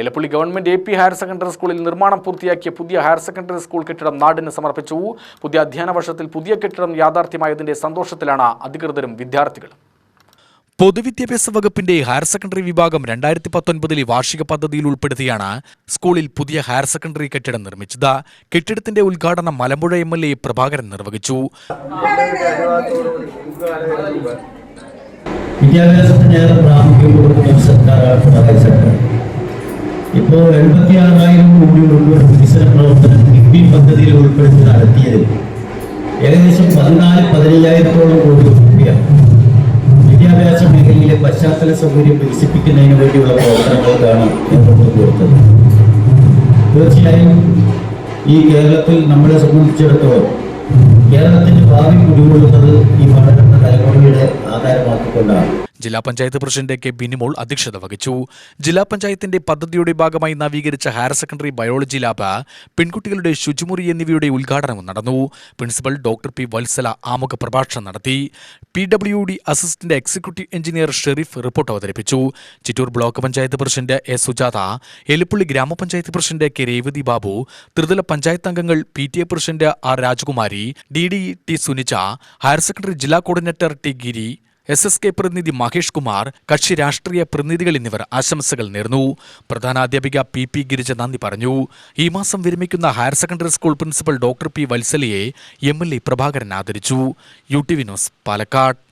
Elappully government A P higher secondary സ്കൂളിൽ നിർമ്മാണം പൂർത്തിയാക്കിയ പുതിയ ഹയർ സെക്കൻഡറി സ്കൂൾ കെട്ടിടം നാടിന് സമർപ്പിച്ചു. പുതിയ അധ്യയന വർഷത്തിൽ പുതിയ കെട്ടിടം യാഥാർത്ഥ്യമായതിന്റെ സന്തോഷത്തിലാണ് അധികൃതരും വിദ്യാർത്ഥികളും. പൊതുവിദ്യാഭ്യാസ വകുപ്പിന്റെ ഹയർ സെക്കൻഡറി വിഭാഗം രണ്ടായിരത്തി പത്തൊൻപതിലെ വാർഷിക പദ്ധതിയിൽ ഉൾപ്പെടുത്തിയാണ് സ്കൂളിൽ പുതിയ ഹയർ സെക്കൻഡറി കെട്ടിടം നിർമ്മിച്ചത്. കെട്ടിടത്തിന്റെ ഉദ്ഘാടനം Malampuzha M L A Prabhakaran നിർവഹിച്ചു. വിദ്യാഭ്യാസത്തിന് ഏറെ പ്രാമുഖ്യം കൊടുക്കുന്ന ഇപ്പോൾ എഴുപത്തി ആറായിരം കോടിയോടുള്ള വികസന പ്രവർത്തനം കിഫ്ബി പദ്ധതിയിൽ ഉൾപ്പെടുത്തി നടത്തിയത്. ഏകദേശം പതിനാല് പതിനയ്യായിരത്തോളം കോടി രൂപയാണ്. വിദ്യാഭ്യാസ മേഖലയിലെ പശ്ചാത്തല സൗകര്യം വികസിപ്പിക്കുന്നതിന് വേണ്ടിയുള്ള പ്രവർത്തനങ്ങൾക്കാണ് നേതൃത്വം കൊടുത്തത്. തീർച്ചയായും ഈ കേരളത്തിൽ നമ്മളെ സംബന്ധിച്ചിടത്തോളം കേരളത്തിന്റെ ഭാവി കുടികൊള്ളുന്നത് ജില്ലാ പഞ്ചായത്ത് പ്രസിഡന്റ് കെ ബിനിമോൾ അധ്യക്ഷത വഹിച്ചു. ജില്ലാ പഞ്ചായത്തിന്റെ പദ്ധതിയുടെ ഭാഗമായി നവീകരിച്ച ഹയർ സെക്കൻഡറി ബയോളജി ലാബ് പെൺകുട്ടികളുടെ ശുചിമുറി എന്നിവയുടെ ഉദ്ഘാടനവും നടന്നു. പ്രിൻസിപ്പൽ ഡോക്ടർ പി വത്സല ആമുഖ പ്രഭാഷണം നടത്തി. P W D assistant executive engineer Sharif report അവതരിപ്പിച്ചു. Chittur block panchayat president A Sujatha Elappully ഗ്രാമപഞ്ചായത്ത് പ്രസിഡന്റ് കെ രേവതി ബാബു ത്രിതല പഞ്ചായത്ത് അംഗങ്ങൾ P T A president R Rajakumari D D T Sunicha higher secondary ജില്ലാ coordinator T Giri S S K പ്രതിനിധി മഹേഷ് കുമാർ കക്ഷി രാഷ്ട്രീയ പ്രതിനിധികൾ എന്നിവർ ആശംസകൾ നേർന്നു. പ്രധാനാധ്യാപിക പി പി ഗിരിജ നന്ദി പറഞ്ഞു. ഈ മാസം വിരമിക്കുന്ന higher secondary school principal doctor P വത്സലയെ M L A Prabhakaran ആദരിച്ചു. U T V news Palakkad.